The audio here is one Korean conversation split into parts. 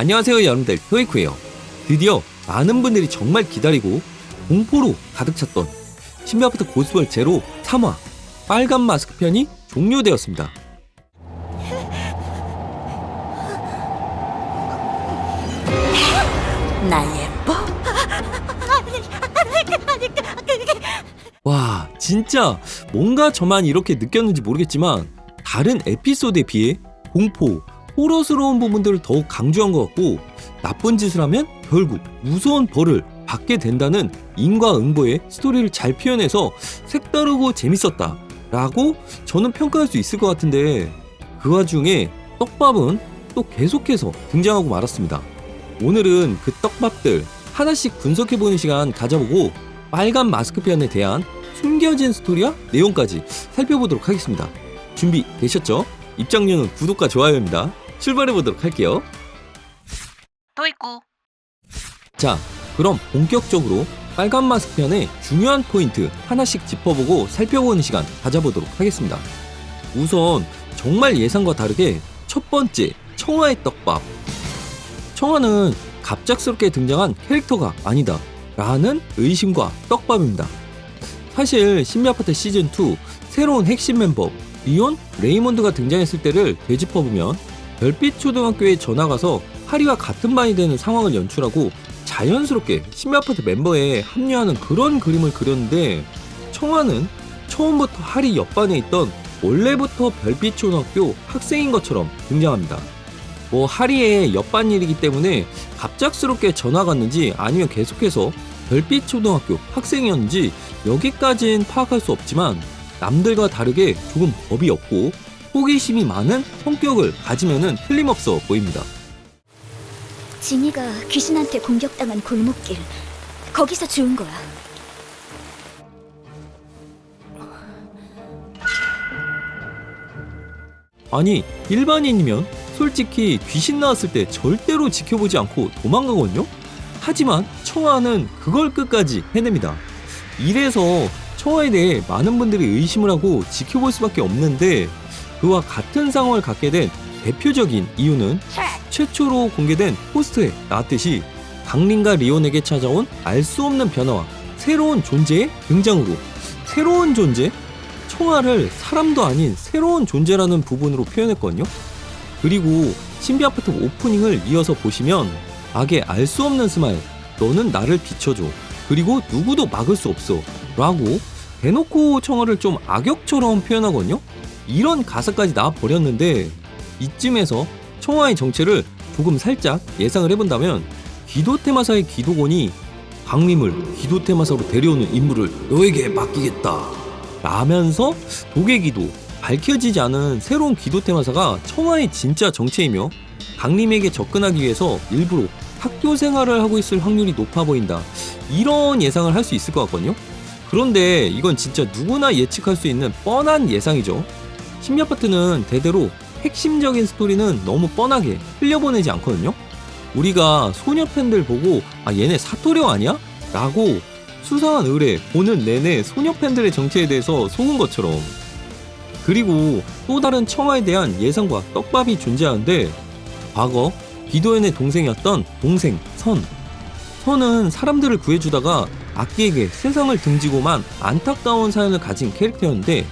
안녕하세요 여러분들. 토이쿠예요. 드디어 많은 분들이 정말 기다리고 공포로 가득 찼던 신비아파트 고스월 제로 3화 빨간 마스크 편이 종료되었습니다. 나 예뻐? 와 진짜 뭔가 저만 이렇게 느꼈는지 모르겠지만 다른 에피소드에 비해 공포, 호러스러운 부분들을 더욱 강조한 것 같고 나쁜 짓을 하면 결국 무서운 벌을 받게 된다는 인과응보의 스토리를 잘 표현해서 색다르고 재밌었다 라고 저는 평가할 수 있을 것 같은데 그 와중에 떡밥은 또 계속해서 등장하고 말았습니다 오늘은 그 떡밥들 하나씩 분석해보는 시간 가져보고 빨간 마스크 편에 대한 숨겨진 스토리와 내용까지 살펴보도록 하겠습니다. 준비되셨죠? 입장료는 구독과 좋아요입니다. 출발해 보도록 할게요. 토이쿠 자, 그럼 본격적으로 빨간 마스크 편의 중요한 포인트 하나씩 짚어보고 살펴보는 시간 가져보도록 하겠습니다. 우선 정말 예상과 다르게 첫 번째 청아의 떡밥. 청아는 갑작스럽게 등장한 캐릭터가 아니다 라는 의심과 떡밥입니다. 사실 신비아파트 시즌2 새로운 핵심 멤버 리온, 레이몬드가 등장했을 때를 되짚어보면 별빛 초등학교에 전화가서 하리와 같은 반이 되는 상황을 연출하고 자연스럽게 신비아파트 멤버에 합류하는 그런 그림을 그렸는데 청아는 처음부터 하리 옆반에 있던 원래부터 별빛 초등학교 학생인 것처럼 등장합니다. 뭐 하리의 옆반 일이기 때문에 갑작스럽게 전화 갔는지 아니면 계속해서 별빛 초등학교 학생이었는지 여기까진 파악할 수 없지만 남들과 다르게 조금 겁이 없고 호기심이 많은 성격을 가지면은 틀림없어 보입니다. 진이가 귀신한테 공격당한 골목길 거기서 죽은 거야. 아니 일반인이면 솔직히 귀신 나왔을 때 절대로 지켜보지 않고 도망가거든요. 하지만 청아는 그걸 끝까지 해냅니다. 이래서 청아에 대해 많은 분들이 의심을 하고 지켜볼 수밖에 없는데 그와 같은 상황을 갖게 된 대표적인 이유는 최초로 공개된 포스트에 나왔듯이 강린과 리온에게 찾아온 알 수 없는 변화와 새로운 존재의 등장으로 새로운 존재? 청아를 사람도 아닌 새로운 존재라는 부분으로 표현했거든요. 그리고 신비 아파트 오프닝을 이어서 보시면 악의 알 수 없는 스마일 너는 나를 비춰줘 그리고 누구도 막을 수 없어 라고 대놓고 청아를 좀 악역처럼 표현하거든요. 이런 가사까지 나와 버렸는데 이쯤에서 청아의 정체를 조금 살짝 예상을 해본다면 기도 테마사의 기도곤이 강림을 기도 테마사로 데려오는 임무를 너에게 맡기겠다 라면서 독의 기도 밝혀지지 않은 새로운 기도 테마사가 청아의 진짜 정체이며 강림에게 접근하기 위해서 일부러 학교 생활을 하고 있을 확률이 높아 보인다. 이런 예상을 할 수 있을 것 같거든요. 그런데 이건 진짜 누구나 예측할 수 있는 뻔한 예상이죠 신비아파트는 대대로 핵심적인 스토리는 너무 뻔하게 흘려보내지 않거든요. 우리가 소녀 팬들 보고 아 얘네 사토령 아니야? 라고 수상한 의뢰 보는 내내 소녀 팬들의 정체에 대해서 속은 것처럼 그리고 또 다른 청아에 대한 예상과 떡밥이 존재하는데 과거 기도연의 동생이었던 동생 선 선은 사람들을 구해주다가 악기에게 세상을 등지고만 안타까운 사연을 가진 캐릭터였는데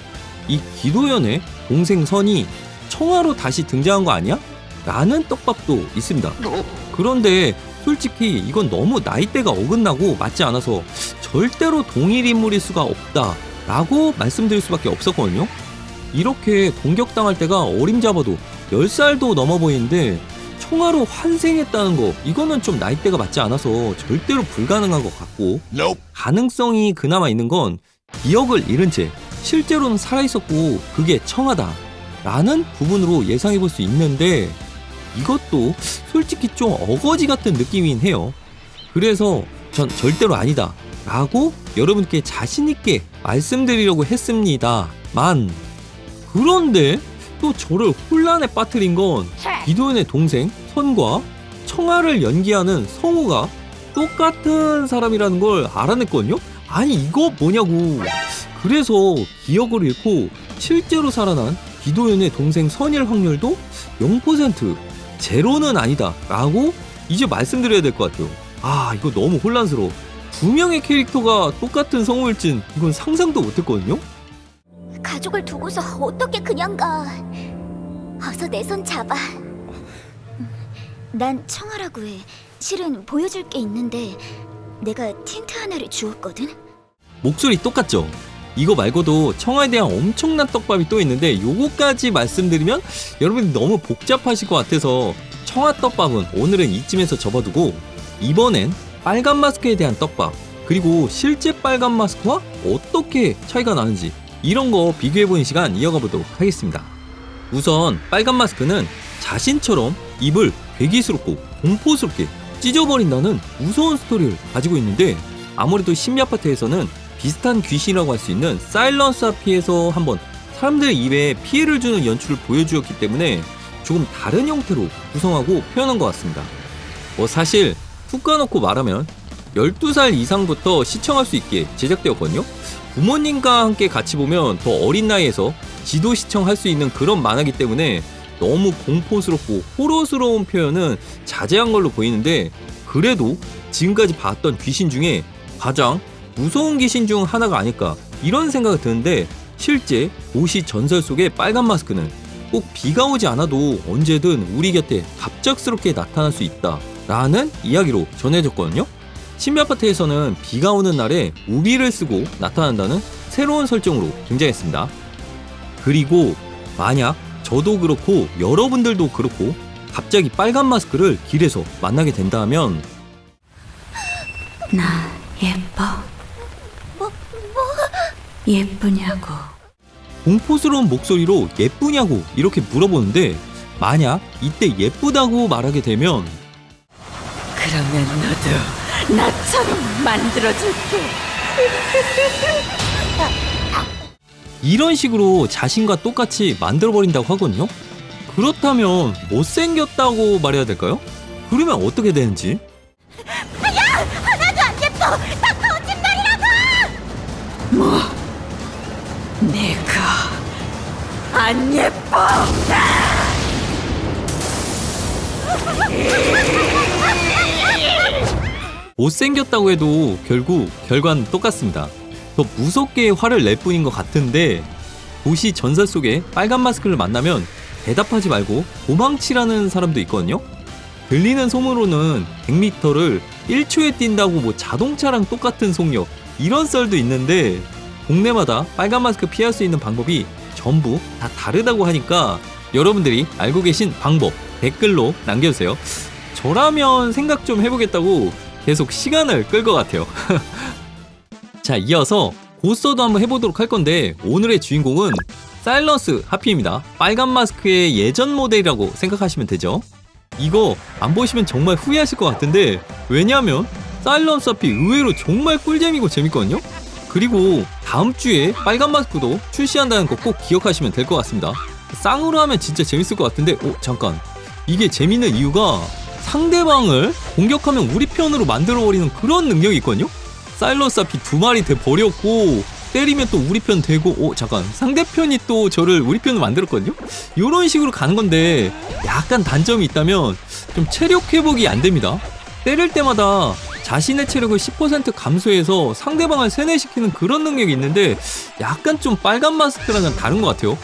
이 기도연의 동생 선이 청아로 다시 등장한 거 아니야? 라는 떡밥도 있습니다. 그런데 솔직히 이건 너무 나이대가 어긋나고 맞지 않아서 절대로 동일 인물일 수가 없다 라고 말씀드릴 수밖에 없었거든요. 이렇게 공격당할 때가 어림잡아도 10살도 넘어 보이는데 청아로 환생했다는 거 이거는 좀 나이대가 맞지 않아서 절대로 불가능한 것 같고 가능성이 그나마 있는 건 기억을 잃은 채 실제로는 살아있었고 그게 청하다 라는 부분으로 예상해 볼 수 있는데 이것도 솔직히 좀 어거지 같은 느낌이긴 해요. 그래서 전 절대로 아니다 라고 여러분께 자신있게 말씀드리려고 했습니다만 그런데 또 저를 혼란에 빠뜨린 건 기도연의 동생 선과 청아를 연기하는 성우가 똑같은 사람이라는 걸 알아냈거든요? 아니 이거 뭐냐고 그래서 기억을 잃고 실제로 살아난 기도연의 동생 선일 확률도 0% 제로는 아니다 라고 이제 말씀드려야 될 것 같아요 아 이거 너무 혼란스러워 두 명의 캐릭터가 똑같은 성우일진 이건 상상도 못했거든요 가족을 두고서 어떻게 그냥 가? 어서 내 손 잡아. 난 청아라고 해. 실은 보여줄 게 있는데 내가 틴트 하나를 주었거든. 목소리 똑같죠? 이거 말고도 청아에 대한 엄청난 떡밥이 또 있는데 요거까지 말씀드리면 여러분이 너무 복잡하실 것 같아서 청아 떡밥은 오늘은 이쯤에서 접어두고 이번엔 빨간 마스크에 대한 떡밥 그리고 실제 빨간 마스크와 어떻게 차이가 나는지 이런 거 비교해보는 시간 이어가 보도록 하겠습니다. 우선 빨간 마스크는 자신처럼 입을 괴기스럽고 공포스럽게 찢어버린다는 무서운 스토리를 가지고 있는데 아무래도 심리 아파트에서는 비슷한 귀신이라고 할 수 있는 사일런스 아피에서 한번 사람들 입에 피해를 주는 연출을 보여주었기 때문에 조금 다른 형태로 구성하고 표현한 것 같습니다. 뭐 사실 툭 까놓고 말하면 12살 이상부터 시청할 수 있게 제작되었거든요. 부모님과 함께 같이 보면 더 어린 나이에서 지도 시청할 수 있는 그런 만화기 때문에 너무 공포스럽고 호러스러운 표현은 자제한 걸로 보이는데 그래도 지금까지 봤던 귀신 중에 가장 무서운 귀신 중 하나가 아닐까 이런 생각이 드는데 실제 도시 전설 속의 빨간 마스크는 꼭 비가 오지 않아도 언제든 우리 곁에 갑작스럽게 나타날 수 있다 라는 이야기로 전해졌거든요 신비 아파트에서는 비가 오는 날에 우비를 쓰고 나타난다는 새로운 설정으로 등장했습니다 그리고 만약 저도 그렇고 여러분들도 그렇고 갑자기 빨간 마스크를 길에서 만나게 된다면 나 예뻐. 뭐, 예쁘냐고. 공포스러운 목소리로 예쁘냐고 이렇게 물어보는데 만약 이때 예쁘다고 말하게 되면 그러면 너도 나처럼 만들어줄게. 이런 식으로 자신과 똑같이 만들어버린다고 하거든요? 그렇다면 못생겼다고 말해야 될까요? 그러면 어떻게 되는지? 안 예뻐. 못생겼다고 해도 결국 결과는 똑같습니다. 더 무섭게 화를 낼 뿐인 것 같은데 도시 전설 속에 빨간 마스크를 만나면 대답하지 말고 도망치라는 사람도 있거든요. 들리는 소문으로는 100m를 1초에 뛴다고 뭐 자동차랑 똑같은 속력 이런 썰도 있는데 동네마다 빨간 마스크 피할 수 있는 방법이 전부 다 다르다고 하니까 여러분들이 알고 계신 방법 댓글로 남겨주세요. 저라면 생각 좀 해보겠다고 계속 시간을 끌 것 같아요. 자, 이어서 고서도 한번 해보도록 할 건데 오늘의 주인공은 사일런스 하피입니다. 빨간 마스크의 예전 모델이라고 생각하시면 되죠. 이거 안 보시면 정말 후회하실 것 같은데 왜냐하면 사일런스 하피 의외로 정말 꿀잼이고 재밌거든요. 그리고 다음 주에 빨간 마스크도 출시한다는 거 꼭 기억하시면 될 것 같습니다. 쌍으로 하면 진짜 재밌을 것 같은데, 오 잠깐 이게 재밌는 이유가 상대방을 공격하면 우리 편으로 만들어버리는 그런 능력이 있거든요? 사일러스 앞이 두 마리 돼 버렸고, 때리면 또 우리 편 되고, 오, 잠깐. 상대편이 또 저를 우리 편으로 만들었거든요? 이런 식으로 가는 건데, 약간 단점이 있다면, 좀 체력 회복이 안 됩니다. 때릴 때마다 자신의 체력을 10% 감소해서 상대방을 세뇌시키는 그런 능력이 있는데, 약간 좀 빨간 마스크랑은 다른 것 같아요.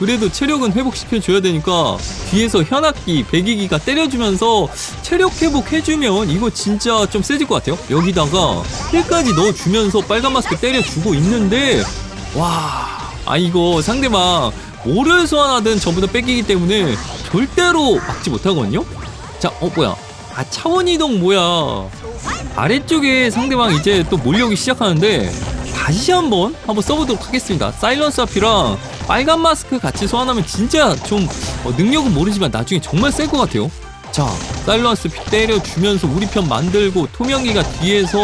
그래도 체력은 회복시켜줘야 되니까 뒤에서 현악기, 배기기가 때려주면서 체력 회복해주면 이거 진짜 좀 세질 것 같아요. 여기다가 힐까지 넣어주면서 빨간 마스크 때려주고 있는데 와, 아 이거 상대방 뭐를 소환하든 전부 다 뺏기기 때문에 절대로 막지 못하거든요. 자, 어 뭐야? 아 차원 이동 뭐야? 아래쪽에 상대방 이제 또 몰려오기 시작하는데 다시 한번 한번 써보도록 하겠습니다. 사일런스 아피랑 빨간 마스크 같이 소환하면 진짜 좀 어, 능력은 모르지만 나중에 정말 셀 것 같아요. 자, 사일런스 피 때려주면서 우리 편 만들고 토명기가 뒤에서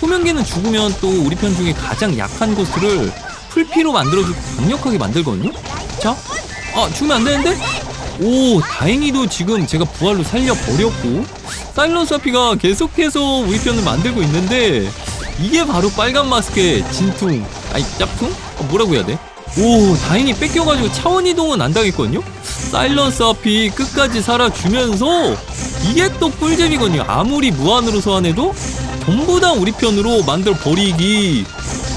토명기는 죽으면 또 우리 편 중에 가장 약한 고스를 풀피로 만들어주고 강력하게 만들거든요. 자, 아 죽으면 안 되는데? 오, 다행히도 지금 제가 부활로 살려버렸고 사일런스 아피가 계속해서 우리 편을 만들고 있는데 이게 바로 빨간 마스크의 진퉁 아니 짭퉁? 어, 뭐라고 해야 돼? 오 다행히 뺏겨가지고 차원 이동은 안 당했거든요? 사일런스 앞이 끝까지 살아주면서 이게 또 꿀잼이거든요. 아무리 무한으로 소환해도 전부 다 우리 편으로 만들어 버리기.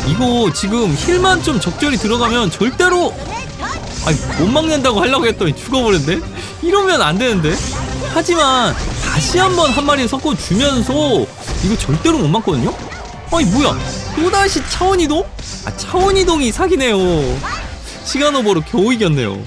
이거 지금 힐만 좀 적절히 들어가면 절대로 아니 못 막는다고 하려고 했더니 죽어버렸네. 이러면 안 되는데. 하지만 다시 한번 한 마리 섞어 주면서 이거 절대로 못 막거든요. 아니 뭐야? 또 다시 차원 이동? 아 차원 이동이 사기네요. 시간 오버로 겨우 이겼네요.